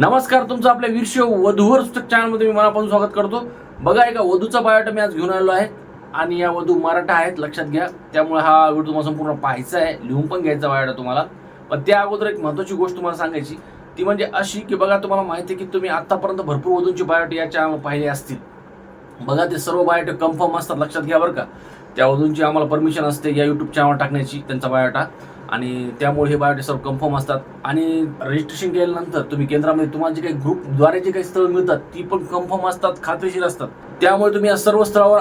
नमस्कार तुमचं आपल्या वीरशो वधूवर पुस्तक चॅनलमध्ये मी मनापासून स्वागत करतो. बघा एका वधूचा बायोटा मी आज घेऊन आलो आहे आणि या वधू मराठा आहेत लक्षात घ्या. त्यामुळे हा व्हिडिओ तुम्हाला संपूर्ण पाहायचा आहे लिहून पण घ्यायचा बायोटा तुम्हाला. पण त्या अगोदर एक महत्त्वाची गोष्ट तुम्हाला सांगायची ती म्हणजे अशी की बघा तुम्हाला माहिती आहे की तुम्ही आतापर्यंत भरपूर वधूंची बायोटा या चॅनल पाहिले असतील. बघा ते सर्व बायोटे कन्फर्म असतात लक्षात घ्या बरं का. त्या वधूंची आम्हाला परमिशन असते या युट्यूब चॅनल टाकण्याची त्यांचा बायोटा आणि त्यामुळे हे बायोटे सर्व कन्फर्म असतात. आणि रजिस्ट्रेशन केल्यानंतर तुम्ही केंद्रामध्ये तुम्हाला जे काही ग्रुपद्वारे जे काही स्थळं मिळतात ती पण कन्फर्म असतात खात्रीशीर असतात. त्यामुळे तुम्ही या सर्व स्थळावर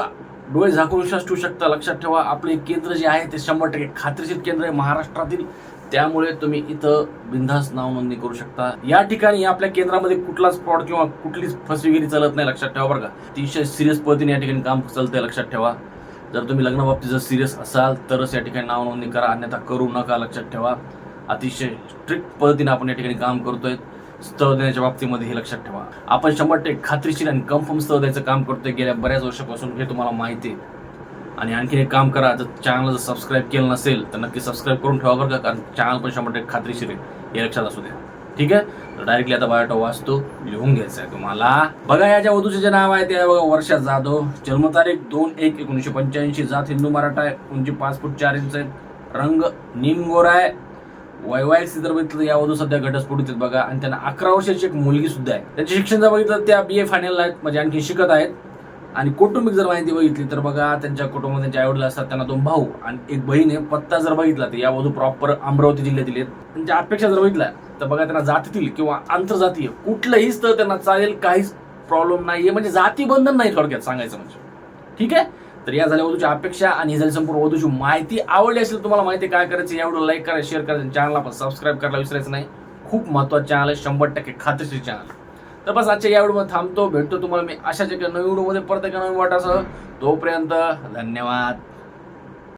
डोळे झाकून विश्वास ठेवू शकता. लक्षात ठेवा आपले केंद्र जे आहे ते शंभर टक्के खात्रीशीर केंद्र आहे महाराष्ट्रातील. त्यामुळे तुम्ही इथं बिंधास नाव नोंदणी करू शकता. या ठिकाणी आपल्या केंद्रामध्ये कुठलाच फ्रॉड किंवा कुठलीच फसवेगिरी चालत नाही लक्षात ठेवा बरं का. अतिशय सिरियस पद्धतीने या ठिकाणी काम चालतंय लक्षात ठेवा. जर तुम्ही लग्नाबाबतीत जर सिरियस असाल तरच या ठिकाणी नाव नोंदणी करा. अन्यथा करू नका लक्षात ठेवा. अतिशय स्ट्रिक्ट पद्धतीने आपण या ठिकाणी काम करतोय. स्थळ देण्याच्या बाबतीमध्ये हे लक्षात ठेवा. आपण शंभर टक्के खात्रीशीर आणि कन्फर्म स्थळ द्यायचं काम करतोय. गेल्या बऱ्याच वर्षापासून हे तुम्हाला माहिती आहे. आणि आणखीन एक काम करा जर चॅनल जर सबस्क्राईब केलं नसेल तर नक्की सबस्क्राईब करून ठेवा बरं का? कारण चॅनल पण शंभर टक्के खात्रीशीर आहे. हे लक्षात असू द्या. ठीक आहे? तर डायरेक्टली आता बायोटो वाचतो लिहून घ्यायचं आहे तुम्हाला. बघा या ज्या वधूचे जे नाव आहे ते बघा वर्षा जाधव. जन्मतारीख दोन एक एकोणीसशे पंच्याऐंशी. जात हिंदू मराठा आहे उंची पाच फूट चार इंच आहे. रंग निमगोरा आहे. वैवाहिक स्थिती जर बघितलं या वधू सध्या घटस्फोटीत आहेत बघा. आणि त्यांना अकरा वर्षाची एक मुलगी सुद्धा आहे. त्यांचे शिक्षण जर बघितलं त्या बी ए फायनल आहेत म्हणजे आणखी शिकत आहेत. आणि कौटुंबिक जर माहिती बघितली तर बघा त्यांच्या कुटुंबात त्यांच्या आईवडील असतात त्यांना दोन भाऊ आणि एक बहीण आहे. पत्ता जर बघितला तर या वधू प्रॉपर अमरावती जिल्ह्यातील आहेत. त्यांच्या अपेक्षा जर बघितल्या तर बघा त्यांना जातीतील किंवा आंतरजातीय कुठलंही स्थळ त्यांना चालेल काहीच प्रॉब्लेम नाहीये. म्हणजे जाती बंधन नाही थोडक्यात सांगायचं म्हणजे. ठीक आहे? तर या झाल्या वधूची अपेक्षा आणि झाली संपूर्ण वधूची माहिती आवडली असेल तुम्हाला माहिती काय करायचं एवढं लाईक करा शेअर करा चॅनलला पण सबस्क्राईब करायला विसरायचं नाही. खूप महत्वाचं चॅनल आहे शंभर टक्के खात्रीशीर चॅनल तर बस आजच्या या व्हिडिओमध्ये थांबतो. भेटतो तुम्हाला मी अशाच एका नवीन व्हिडिओमध्ये परत एका नवीन वाटासह. तोपर्यंत धन्यवाद.